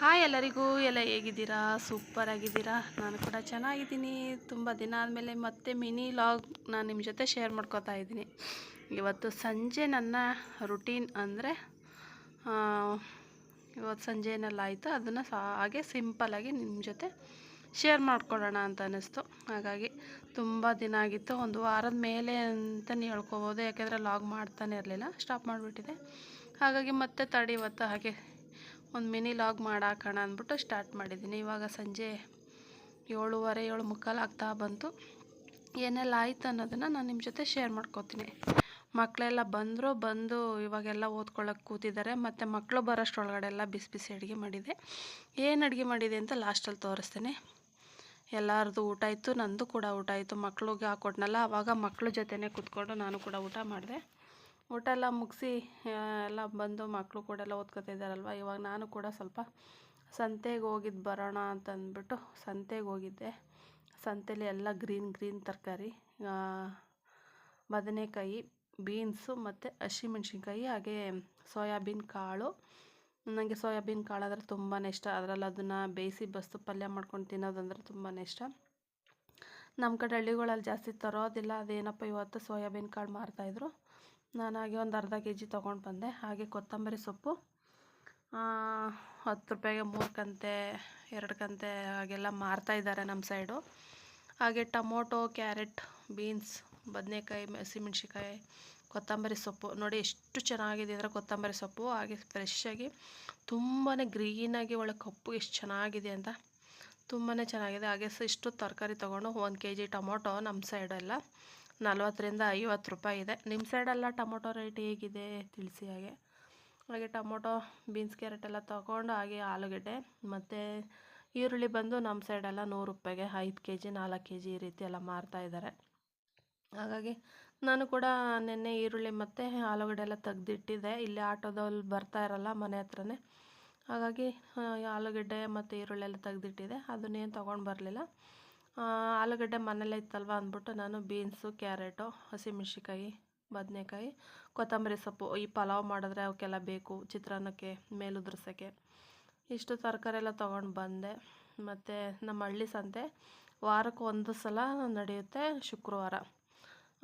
Hi ಎಲ್ಲರಿಗೂ, ಎಲ್ಲ ಹೇಗಿದ್ದೀರಾ? ಸೂಪರ್ ಆಗಿದ್ದೀರಾ? ನಾನು ಕೂಡ ಚೆನ್ನಾಗಿದ್ದೀನಿ. ತುಂಬ ದಿನ ಆದಮೇಲೆ ಮತ್ತೆ ಮಿನಿ ಲಾಗ್ ನಾನು ನಿಮ್ಮ ಜೊತೆ ಶೇರ್ ಮಾಡ್ಕೋತಾ ಇದ್ದೀನಿ. ಇವತ್ತು ಸಂಜೆ ನನ್ನ ರುಟೀನ್ ಅಂದರೆ ಇವತ್ತು ಸಂಜೆ ಏನೆಲ್ಲ ಆಯಿತು ಅದನ್ನು ಹಾಗೆ ಸಿಂಪಲ್ಲಾಗಿ ನಿಮ್ಮ ಜೊತೆ ಶೇರ್ ಮಾಡ್ಕೊಳ್ಳೋಣ ಅಂತ ಅನ್ನಿಸ್ತು. ಹಾಗಾಗಿ ತುಂಬ ದಿನ ಆಗಿತ್ತು. ಒಂದು ವಾರದ ಮೇಲೆ ಅಂತಲೇ ಹೇಳ್ಕೊಬೋದು. ಯಾಕೆಂದರೆ ಲಾಗ್ ಮಾಡ್ತಾನೆ ಇರಲಿಲ್ಲ. ಸ್ಟಾಪ್ ಮಾಡಿಬಿಟ್ಟಿದೆ. ಹಾಗಾಗಿ ಮತ್ತೆ ತಡಿ ಇವತ್ತು ಹಾಗೆ ಒಂದು ಮಿನಿ ಲಾಗ್ ಮಾಡಾಕೋಣ ಅಂದ್ಬಿಟ್ಟು ಸ್ಟಾರ್ಟ್ ಮಾಡಿದ್ದೀನಿ. ಇವಾಗ ಸಂಜೆ ಏಳುವರೆ, ಏಳು ಮುಕ್ಕಾಲು ಆಗ್ತಾ ಬಂತು. ಏನೆಲ್ಲ ಆಯ್ತು ಅನ್ನೋದನ್ನು ನಾನು ನಿಮ್ಮ ಜೊತೆ ಶೇರ್ ಮಾಡ್ಕೋತೀನಿ. ಮಕ್ಕಳೆಲ್ಲ ಬಂದರೂ, ಬಂದು ಇವಾಗೆಲ್ಲ ಓದ್ಕೊಳ್ಳೋಕೆ ಕೂತಿದ್ದಾರೆ. ಮತ್ತು ಮಕ್ಕಳು ಬರೋಷ್ಟ್ರೊಳಗಡೆ ಎಲ್ಲ ಬಿಸಿ ಬಿಸಿ ಅಡುಗೆ ಮಾಡಿದೆ. ಏನು ಅಡುಗೆ ಮಾಡಿದೆ ಅಂತ ಲಾಸ್ಟಲ್ಲಿ ತೋರಿಸ್ತೇನೆ. ಎಲ್ಲರದು ಊಟ ಇತ್ತು ನಂದು ಕೂಡ ಊಟ ಆಯಿತು. ಮಕ್ಕಳಿಗೆ ಹಾಕೊಟ್ನಲ್ಲ ಆವಾಗ ಮಕ್ಕಳ ಜೊತೆನೇ ಕೂತ್ಕೊಂಡು ನಾನು ಕೂಡ ಊಟ ಮಾಡಿದೆ. ಊಟ ಎಲ್ಲ ಮುಗಿಸಿ ಎಲ್ಲ ಬಂದು ಮಕ್ಕಳು ಕೂಡ ಎಲ್ಲ ಓದ್ಕೊತಿದ್ದಾರಲ್ವ ಇವಾಗ ನಾನು ಕೂಡ ಸ್ವಲ್ಪ ಸಂತೆಗೆ ಹೋಗಿದ್ದು ಬರೋಣ ಅಂತ ಅಂದ್ಬಿಟ್ಟು ಸಂತೆಗೆ ಹೋಗಿದ್ದೆ. ಸಂತೆಲಿ ಎಲ್ಲ ಗ್ರೀನ್ ಗ್ರೀನ್ ತರಕಾರಿ ಬದನೆಕಾಯಿ, ಬೀನ್ಸು ಮತ್ತು ಹಸಿಮೆಣ್ಸಿನ್ಕಾಯಿ, ಹಾಗೆ ಸೋಯಾಬೀನ್ ಕಾಳು. ನನಗೆ ಸೋಯಾಬೀನ್ ಕಾಳು ಅಂದರೆ ತುಂಬಾ ಇಷ್ಟ. ಅದರಲ್ಲಿ ಅದನ್ನು ಬೇಯಿಸಿ ಬಸ್ತು ಪಲ್ಯ ಮಾಡ್ಕೊಂಡು ತಿನ್ನೋದಂದ್ರೆ ತುಂಬಾ ಇಷ್ಟ. ನಮ್ಮ ಕಡೆ ಹಳ್ಳಿಗಳಲ್ಲಿ ಜಾಸ್ತಿ ತರೋದಿಲ್ಲ. ಅದೇನಪ್ಪ ಇವತ್ತು ಸೋಯಾಬೀನ್ ಕಾಳು ಮಾರ್ತಾಯಿದ್ರು ನಾನು ಹಾಗೆ ಒಂದು ಅರ್ಧ ಕೆ ಜಿ ತೊಗೊಂಡು ಬಂದೆ. ಹಾಗೆ ಕೊತ್ತಂಬರಿ ಸೊಪ್ಪು ಹತ್ತು ರೂಪಾಯಿಗೆ ಮೂರು ಕಂತೆ, ಎರಡು ಕಂತೆ ಹಾಗೆಲ್ಲ ಮಾರ್ತಾಯಿದ್ದಾರೆ ನಮ್ಮ ಸೈಡು. ಹಾಗೆ ಟೊಮೊಟೊ, ಕ್ಯಾರೆಟ್, ಬೀನ್ಸ್, ಬದನೆಕಾಯಿ ಹಸಿಮೆಣ್ಸಿಕಾಯಿ ಕೊತ್ತಂಬರಿ ಸೊಪ್ಪು. ನೋಡಿ ಎಷ್ಟು ಚೆನ್ನಾಗಿದೆ ಅಂದರೆ ಕೊತ್ತಂಬರಿ ಸೊಪ್ಪು. ಹಾಗೆ ಫ್ರೆಶ್ಶಾಗಿ ತುಂಬಾ ಗ್ರೀನಾಗಿ ಒಳ್ಳೆ ಕಪ್ಪು ಎಷ್ಟು ಚೆನ್ನಾಗಿದೆ ಅಂತ ತುಂಬಾ ಚೆನ್ನಾಗಿದೆ. ಹಾಗೆ ಇಷ್ಟು ತರಕಾರಿ ತೊಗೊಂಡು ಒಂದು ಕೆ ಜಿ ಟೊಮೊಟೊ ನಮ್ಮ ಸೈಡೆಲ್ಲ. ನಲ್ವತ್ತರಿಂದ ಐವತ್ತು ರೂಪಾಯಿ ಇದೆ. ನಿಮ್ಮ ಸೈಡೆಲ್ಲ ಟೊಮೊಟೊ ರೇಟ್ ಹೇಗಿದೆ ತಿಳಿಸಿ ಹಾಗೆ. ಹಾಗೆ ಟೊಮೊಟೊ ಬೀನ್ಸ್ ಕ್ಯಾರೆಟ್ ಎಲ್ಲ ತೊಗೊಂಡು ಹಾಗೆ ಆಲೂಗಡ್ಡೆ ಮತ್ತು ಈರುಳ್ಳಿ ಬಂದು ನಮ್ಮ ಸೈಡೆಲ್ಲ ನೂರು ರೂಪಾಯಿಗೆ ಐದು ಕೆ ಜಿ ನಾಲ್ಕು ಕೆ ಜಿ ಈ ರೀತಿ ಎಲ್ಲ ಮಾರ್ತಾಯಿದ್ದಾರೆ ಹಾಗಾಗಿ ನಾನು ಕೂಡ ನಿನ್ನೆ ಈರುಳ್ಳಿ ಮತ್ತು ಆಲೂಗಡ್ಡೆ ಎಲ್ಲ ತೆಗ್ದಿಟ್ಟಿದ್ದೆ. ಇಲ್ಲಿ ಆಟೋದಲ್ಲಿ ಬರ್ತಾ ಇರಲ್ಲ ಮನೆ ಹತ್ರನೇ. ಹಾಗಾಗಿ ಆಲೂಗಡ್ಡೆ ಮತ್ತು ಈರುಳ್ಳಿ ಎಲ್ಲ ತೆಗ್ದಿಟ್ಟಿದೆ ಅದನ್ನೇನು ತೊಗೊಂಡು ಬರಲಿಲ್ಲ. ಆಲೂಗಡ್ಡೆ ಮನೇಲೇ ಇತ್ತಲ್ವ ಅಂದ್ಬಿಟ್ಟು ನಾನು ಬೀನ್ಸು, ಕ್ಯಾರೆಟು ಹಸಿಮೆಣ್ಸಿಕಾಯಿ ಬದನೆಕಾಯಿ, ಕೊತ್ತಂಬರಿ ಸೊಪ್ಪು ಈ ಪಲಾವ್ ಮಾಡಿದ್ರೆ ಅವಕ್ಕೆಲ್ಲ ಬೇಕು ಚಿತ್ರಾನ್ನಕ್ಕೆ ಮೇಲುದ್ರಸೋಕ್ಕೆ ಇಷ್ಟು ತರಕಾರಿ ಎಲ್ಲ ತೊಗೊಂಡು ಬಂದೆ. ಮತ್ತು ನಮ್ಮ ಹಳ್ಳಿ ಸಂತೆ ವಾರಕ್ಕೆ ಒಂದು ಸಲ ನಡೆಯುತ್ತೆ ಶುಕ್ರವಾರ.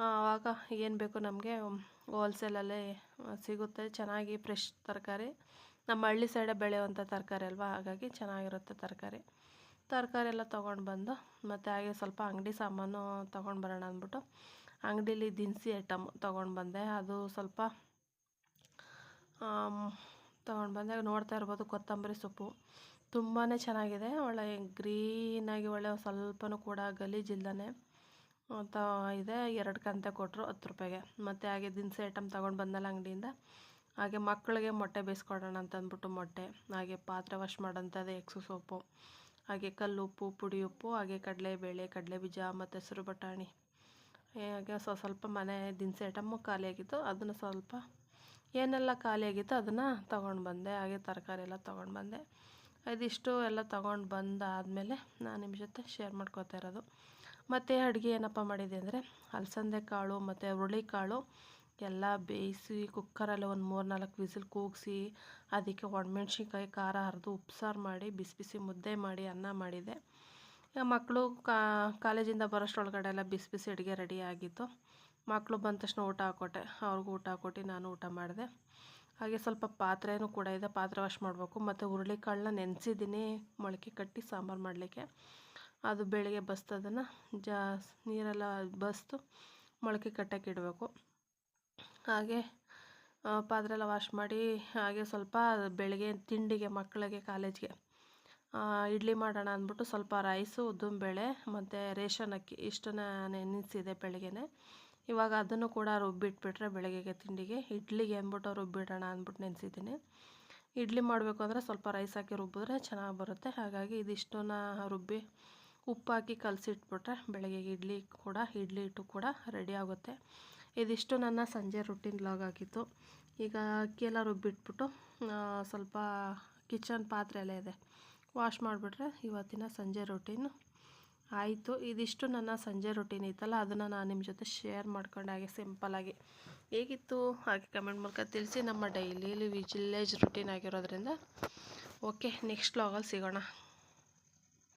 ಆವಾಗ ಏನು ಬೇಕು ನಮಗೆ ಹೋಲ್ಸೇಲಲ್ಲಿ ಸಿಗುತ್ತೆ. ಚೆನ್ನಾಗಿ ಫ್ರೆಶ್ ತರಕಾರಿ. ನಮ್ಮ ಹಳ್ಳಿ ಸೈಡೇ ಬೆಳೆಯುವಂಥ ತರಕಾರಿ ಅಲ್ವಾ? ಹಾಗಾಗಿ ಚೆನ್ನಾಗಿರುತ್ತೆ ತರಕಾರಿ. ತರಕಾರಿ ಎಲ್ಲ ತೊಗೊಂಡು ಬಂದು, ಮತ್ತು ಹಾಗೆ ಸ್ವಲ್ಪ ಅಂಗಡಿ ಸಾಮಾನು ತೊಗೊಂಡು ಬರೋಣ ಅಂದ್ಬಿಟ್ಟು ಅಂಗಡೀಲಿ ದಿನಸಿ ಐಟಮ್ ತೊಗೊಂಡು ಬಂದೆ. ಅದು ಸ್ವಲ್ಪ ತೊಗೊಂಡು ಬಂದಾಗ ನೋಡ್ತಾ ಇರ್ಬೋದು ಕೊತ್ತಂಬರಿ ಸೊಪ್ಪು. ತುಂಬಾ ಚೆನ್ನಾಗಿದೆ. ಒಳ್ಳೆ ಗ್ರೀನಾಗಿ ಒಳ್ಳೆ ಸ್ವಲ್ಪನೂ ಕೂಡ ಗಲೀಜಿಲ್ಲದೆ ತ ಇದೆ, ಎರಡು ಕಂತೆ ಕೊಟ್ಟರು ಹತ್ತು ರೂಪಾಯಿಗೆ. ಮತ್ತು ಹಾಗೆ ದಿನಸಿ ಐಟಮ್ ತೊಗೊಂಡು ಬಂದಲ್ಲ ಅಂಗಡಿಯಿಂದ. ಹಾಗೆ ಮಕ್ಕಳಿಗೆ ಮೊಟ್ಟೆ ಬೇಯಿಸ್ಕೊಡೋಣ ಅಂತಂದ್ಬಿಟ್ಟು ಮೊಟ್ಟೆ. ಹಾಗೆ ಪಾತ್ರೆ ವಾಶ್ ಮಾಡೋಂಥದ್ದು ಎಕ್ಸು ಸೋಪು ಹಾಗೆ ಕಲ್ಲುಪ್ಪು ಪುಡಿ ಉಪ್ಪು, ಹಾಗೆ ಕಡಲೆಬೇಳೆ, ಕಡಲೆಬೀಜ ಮತ್ತು ಹಸಿರು ಬಟಾಣಿ. ಹಾಗೆ ಸ್ವ ಸ್ವಲ್ಪ ಮನೆ ದಿನಸಿ ಐಟಮ್ಮು ಖಾಲಿಯಾಗಿತ್ತು ಅದನ್ನು ಸ್ವಲ್ಪ ಏನೆಲ್ಲ ಖಾಲಿಯಾಗಿತ್ತು ಅದನ್ನು ತೊಗೊಂಡು ಬಂದೆ. ಹಾಗೆ ತರಕಾರಿ ಎಲ್ಲ ತೊಗೊಂಡು ಬಂದೆ. ಇದಿಷ್ಟು ಎಲ್ಲ ತೊಗೊಂಡು ಬಂದಾದಮೇಲೆ ನಾನು ನಿಮ್ಮ ಜೊತೆ ಶೇರ್ ಮಾಡ್ಕೋತಾ ಇರೋದು. ಮತ್ತು ಅಡುಗೆ ಏನಪ್ಪ ಮಾಡಿದೆ ಅಂದರೆ, ಅಲಸಂದೆ ಕಾಳು ಮತ್ತು ಹುರುಳಿಕಾಳು. ಎಲ್ಲ ಬೇಯಿಸಿ ಕುಕ್ಕರಲ್ಲಿ ಒಂದು ಮೂರು ನಾಲ್ಕು ವಿಸಿಲ್ ಕೂಗಿಸಿ, ಅದಕ್ಕೆ ಒಣಮೆಣ್ಸಿನ್ಕಾಯಿ, ಖಾರ ಹರಿದು ಉಪ್ಸಾರು ಮಾಡಿ, ಬಿಸಿ ಬಿಸಿ ಮುದ್ದೆ ಮಾಡಿ, ಅನ್ನ ಮಾಡಿದೆ. ಮಕ್ಕಳು ಕಾಲೇಜಿಂದ ಬರೋಷ್ಟರೊಳಗಡೆ ಎಲ್ಲ ಬಿಸಿ ಬಿಸಿ ಅಡುಗೆ ರೆಡಿ ಆಗಿತ್ತು. ಮಕ್ಕಳು ಬಂದ ತಕ್ಷಣ ಊಟ ಹಾಕ್ಕೊಟ್ಟೆ ಅವ್ರಿಗೂ ಊಟ ಹಾಕ್ಕೊಟ್ಟು ನಾನು ಊಟ ಮಾಡಿದೆ. ಹಾಗೆ ಸ್ವಲ್ಪ ಪಾತ್ರೆನೂ ಕೂಡ ಇದೆ. ಪಾತ್ರೆ ವಾಶ್ ಮಾಡಬೇಕು. ಮತ್ತು ಹುರುಳಿಕಾಳನ್ನ ನೆನೆಸಿದ್ದೀನಿ ಮೊಳಕೆ ಕಟ್ಟಿ ಸಾಂಬಾರು ಮಾಡಲಿಕ್ಕೆ. ಅದು ಬೆಳಿಗ್ಗೆ ಬಸ್ತದನ್ನು ಜಾ ನೀರೆಲ್ಲ ಬಸ್ತು, ಮೊಳಕೆ ಕಟ್ಟಕ್ಕೆ ಇಡಬೇಕು. ಹಾಗೆ ಪಾತ್ರೆ ಎಲ್ಲ ವಾಶ್ ಮಾಡಿ, ಹಾಗೆ ಸ್ವಲ್ಪ ಬೆಳಗ್ಗೆ ತಿಂಡಿಗೆ, ಮಕ್ಕಳಿಗೆ, ಕಾಲೇಜ್ಗೆ. ಇಡ್ಲಿ ಮಾಡೋಣ ಅಂದ್ಬಿಟ್ಟು ಸ್ವಲ್ಪ ರೈಸು ಉದ್ದಿನಬೇಳೆ ಮತ್ತು ರೇಷನ್ ಅಕ್ಕಿ ಇಷ್ಟನ್ನ ನೆನೆಸಿದೆ ಬೆಳಗ್ಗೆನೆ. ಇವಾಗ ಅದನ್ನು ಕೂಡ ರುಬ್ಬಿಟ್ಬಿಟ್ರೆ ಬೆಳಗ್ಗೆಗೆ ತಿಂಡಿಗೆ. ಇಡ್ಲಿಗೆ ಅಂದ್ಬಿಟ್ಟು ರುಬ್ಬಿಡೋಣ ಅಂದ್ಬಿಟ್ಟು ನೆನೆಸಿದ್ದೀನಿ. ಇಡ್ಲಿ ಮಾಡಬೇಕು ಅಂದರೆ ಸ್ವಲ್ಪ ರೈಸ್ ಹಾಕಿ ರುಬ್ಬಿದ್ರೆ ಚೆನ್ನಾಗಿ ಬರುತ್ತೆ. ಹಾಗಾಗಿ ಇದಿಷ್ಟನ್ನ ರುಬ್ಬಿ ಉಪ್ಪು ಹಾಕಿ ಕಲಸಿಟ್ಬಿಟ್ರೆ ಬೆಳಗ್ಗೆಗೆ ಇಡ್ಲಿ ಕೂಡ, ಇಡ್ಲಿ ಹಿಟ್ಟು ಕೂಡ ರೆಡಿ ಆಗುತ್ತೆ. ಇದಿಷ್ಟು ನನ್ನ ಸಂಜೆ ರುಟೀನ್ ಲಾಗ್ ಆಗಿತ್ತು. ಈಗ ಅಕ್ಕಿ ಎಲ್ಲ ರುಬ್ಬಿಟ್ಬಿಟ್ಟು ಸ್ವಲ್ಪ ಕಿಚನ್ ಪಾತ್ರೆ ಎಲ್ಲ ಇದೆ. ವಾಶ್ ಮಾಡಿಬಿಟ್ರೆ ಇವತ್ತಿನ ಸಂಜೆ ರುಟೀನು ಆಯಿತು, ಇದಿಷ್ಟು ನನ್ನ ಸಂಜೆ ರೊಟೀನ್ ಇತ್ತಲ್ಲ, ಅದನ್ನು ನಾನು ನಿಮ್ಮ ಜೊತೆ ಶೇರ್ ಮಾಡ್ಕೊಂಡು ಹಾಗೆ ಸಿಂಪಲ್ಲಾಗಿ ಹೇಗಿತ್ತು? ಹಾಗೆ ಕಮೆಂಟ್ ಮೂಲಕ ತಿಳಿಸಿ. ನಮ್ಮ ಡೈಲಿ ವಿಜಿಲೇಜ್ ರುಟೀನ್ ಆಗಿರೋದ್ರಿಂದ. ಓಕೆ ನೆಕ್ಸ್ಟ್ ಲಾಗಲ್ಲಿ ಸಿಗೋಣ.